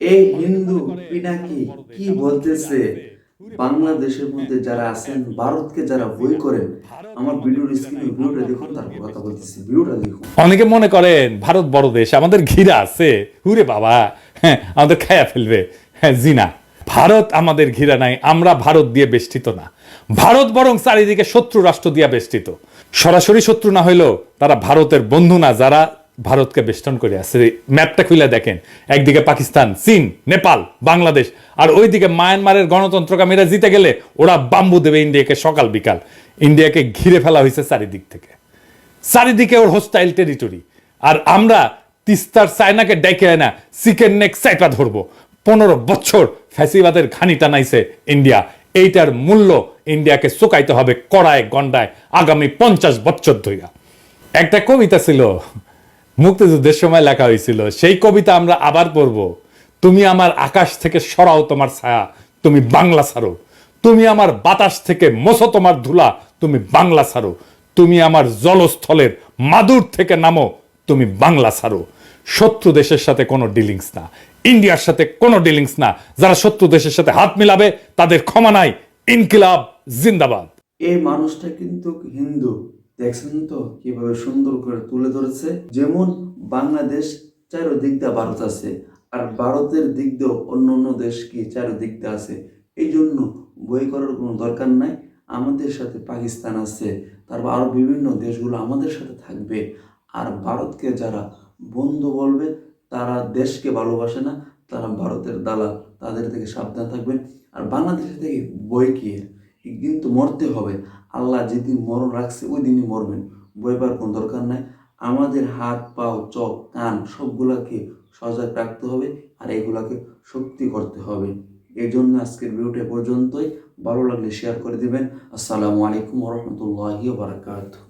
এই হিন্দু পিনাকি কি বলতেছে? বাংলাদেশের মধ্যে যারা আছেন, ভারতকে যারা বই করেন, আমার ভিডিওর স্ক্রিনে ভিডিওটা দেখুন কথা বলতেছি। ভিডিওটা দেখুন। অনেকে মনে করেন, ভারত বড় দেশ, আমাদের ঘিরা আছে। হুরে বাবা হ্যাঁ আমাদের খায়া ফেলবে। হ্যাঁ জিনা। ভারত আমাদের ঘিরা নাই, আমরা ভারত দিয়ে বেষ্টিত না। ভারত বরং চারিদিকে শত্রু রাষ্ট্র দিয়ে বেষ্টিত। সরাসরি শত্রু না হইলেও তারা ভারতের বন্ধু না, যারা ভারতকে বেষ্টন করে আছে। ম্যাপটা খুলে দেখেন। একদিকে পাকিস্তান, চীন, নেপাল, বাংলাদেশ, আর ওইদিকে মায়ানমারের গণতন্ত্রকামীরা জিতে গেলে ওরা বাম্বু দেবে ইন্ডিয়াকে সকাল বিকাল। ইন্ডিয়াকে ঘিরে ফেলা হয়েছে চারিদিক থেকে। চারিদিকে ওর হোস্টাইল টেরিটরি আর আমরা তিস্তার চায়নাকে ডেকে আনা চিকেন নেক চাইপা ধরবো। পনেরো বছর ফ্যাসিবাদের ঘানি টানাইছে ইন্ডিয়া। এইটার মূল্য ইন্ডিয়াকে চোকাইতে হবে কড়ায় গন্ডায় আগামী পঞ্চাশ বছর ধরিয়া একটা কবিতা ছিল মুক্তিযুদ্ধের সময় লেখা হয়েছিল, সেই কবিতা আমরা আবার পড়ব। তুমি আমার আকাশ থেকে সরাও তোমার ছায়া, তুমি বাংলা ছাড়ো। তুমি আমার বাতাস থেকে মোছো তোমার ধুলা, তুমি বাংলা ছাড়ো। তুমি আমার জলস্থলের মাদুর থেকে নামো, তুমি বাংলা ছাড়ো। শত্রু দেশের সাথে কোনো ডিলিংস না। ইন্ডিয়ার সাথে কোনো ডিলিংস না। যারা শত্রু দেশের সাথে হাত মিলাবে, তাদের ক্ষমা নাই। ইনকিলাব, জিন্দাবাদ। এই মানুষটা কিন্তু হিন্দু। দেখছেন তো কীভাবে সুন্দর করে তুলে ধরেছে? যেমন বাংলাদেশ চারোদিক দিয়ে ভারত আছে, আর ভারতের দিক দিয়েও অন্য অন্য দেশ কি চারোদিক দিয়ে আছে? এই জন্য বই করার কোনো দরকার নাই। আমাদের সাথে পাকিস্তান আছে, তারপর আরও বিভিন্ন দেশগুলো আমাদের সাথে থাকবে। আর ভারতকে যারা বন্ধু বলবে, তারা দেশকে ভালোবাসে না, তারা ভারতের দালাল, তাদের থেকে সাবধান থাকবেন আর বাংলাদেশের থেকে বই কি? একদিন তো মরতে হবে। আল্লাহ যেদিন মরণ রাখছে ওই দিনই মরবেন বইবার কোনো দরকার নাই। আমাদের হাত, পাও, চোখ, কান সবগুলাকে সজাগ রাখতে হবে আর এগুলাকে শক্তি করতে হবে। এই জন্য আজকের ভিডিওটা পর্যন্তই। ভালো লাগলে শেয়ার করে দেবেন। আসসালামু আলাইকুম রহমতুল্লাহ বারাকাতুহ।